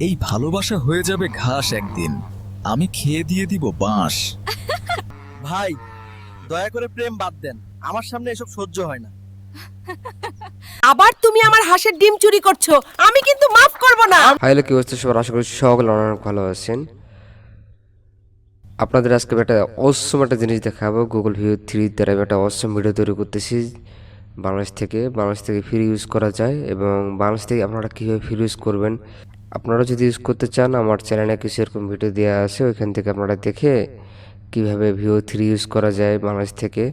এই ভালোবাসা হয়ে যাবে ঘাস একদিন। আমি খেয়ে দিয়ে দিব বাঁশ। ভাই দয়া করে প্রেম বাদ দেন। আমার সামনে এসব সহ্য হয় না। আবার তুমি আমার হাঁসের ডিম চুরি করছ। আমি কিন্তু মাফ করব না। হাইলো কি অবস্থা সবার আশা করি সকলে অনেক ভালো আছেন। আপনাদের আজকে একটা অসম একটা জিনিস দেখাবো। গুগল ভিউ থ্রি দ্বারা আমি একটা অসম ভিডিও তৈরি করতেছি। বাংলাদেশ থেকে বাংলাদেশ থেকে ফ্রি ইউজ করা যায় এবং বাংলাদেশ থেকে আপনারা কীভাবে ফ্রি ইউজ করবেন। আপনারা যদি ইউজ করতে চান, আমার চ্যানেলে কিছু এরকম ভিডিও দেওয়া আছে, ওইখান থেকে আপনারা দেখে কীভাবে ভিও থ্রি ইউজ করা যায় বাংলাদেশ থেকে।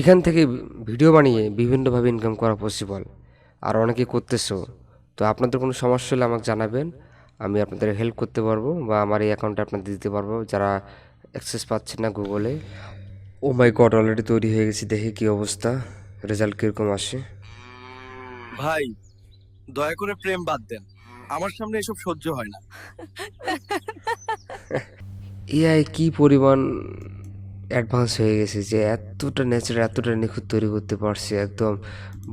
এখান থেকে ভিডিও বানিয়ে বিভিন্নভাবে ইনকাম করা পসিবল আর অনেকে করতেছো। তো আপনাদের কোনো সমস্যা হলে আমাকে জানাবেন। আমি আপনাদের হেল্প করতে পারব বা আমার এই অ্যাকাউন্টে আপনাদের দিতে পারব। যারা অ্যাক্সেস পাচ্ছেন না গুগলে ও মাই গড অলরেডি তৈরি হয়ে গেছে। দেখি কি অবস্থা। রেজাল্ট কীরকম আসে? ভাই, দয়া করে প্রেম বাদ দেন। আমার সামনে এসব সহ্য হয় না। এআই কি পরিমাণ অ্যাডভান্স হয়ে গেছে যে এতটা ন্যাচারাল এতটা নিখুঁত তৈরি করতে পারছে একদম।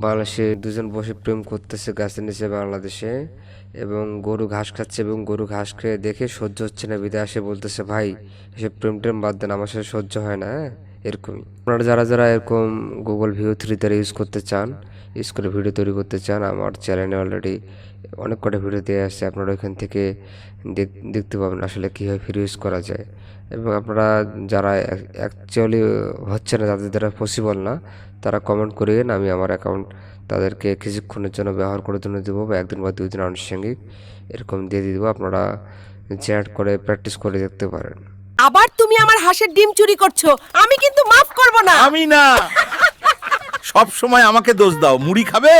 বাংলাদেশে দুজন বসে প্রেম করতেছে গাছের নিচে বাংলাদেশে এবং গরু ঘাস খাচ্ছে এবং গরু ঘাস খেয়ে দেখে সহ্য হচ্ছে না। আসে বলতেছে, ভাই, এসব প্রেম টেম বাদ দেন, আমার সাথে সহ্য হয় না হ্যাঁ? এরকমই। আপনারা যারা যারা এরকম গুগল ভিউ থ্রি দ্বারা ইউজ করতে চান ইউজ করে ভিডিও তৈরি করতে চান, আমার চ্যানেলে অলরেডি অনেক কটা ভিডিও দেওয়া আসছে আপনারা ওইখান থেকে দেখতে পাবেন আসলে কীভাবে ফ্রি ইউজ করা যায়। এবং আপনারা যারা অ্যাকচুয়ালি হচ্ছে না, যাদের দ্বারা পসিবল না, তারা কমেন্ট করিয়েন আমি আমার অ্যাকাউন্ট তাদেরকে কিছুক্ষণের জন্য ব্যবহার করার জন্য দেবো বা একদিন বা দুই দিন আনুষঙ্গিক এরকম দিয়ে দিয়ে দেবো, আপনারা চ্যাট করে প্র্যাকটিস করে দেখতে পারেন। আবার তুমি আমার হাঁসের ডিম চুরি করছ। আমি কিন্তু মাফ করব না। আমি না। সব সময় আমাকে দোষ দাও। মুড়ি খাবে?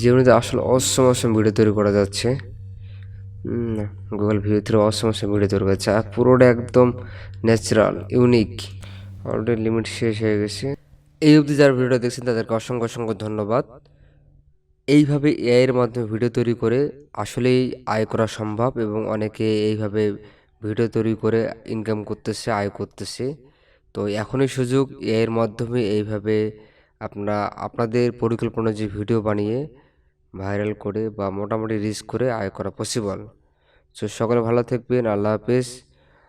জীবনে আসলে অসম অসম ভিডিও তৈরি করা যাচ্ছে। Google Veo through awesome awesome video তৈরি করা যাচ্ছে। আর পুরোটা একদম ন্যাচারাল ইউনিক অলরেডি লিমিট শেষ হয়ে গেছে। এই অবধি যারা ভিডিওটা দেখছেন তাদেরকে অসংখ্য অসংখ্য ধন্যবাদ। এইভাবে এআইয়ের মাধ্যমে ভিডিও তৈরি করে আসলেই আয় করা সম্ভব এবং অনেকে এইভাবে ভিডিও তৈরি করে ইনকাম করতেছে, আয় করতেছে। তো এখনই সুযোগ এর মাধ্যমে এইভাবে আপনারা, আপনাদের পরিকল্পনা যে ভিডিও বানিয়ে ভাইরাল করে বা মোটামুটি রিস্ক করে আয় করা পসিবল সো সকলে ভালো থাকবেন, আল্লাহ হাফেজ।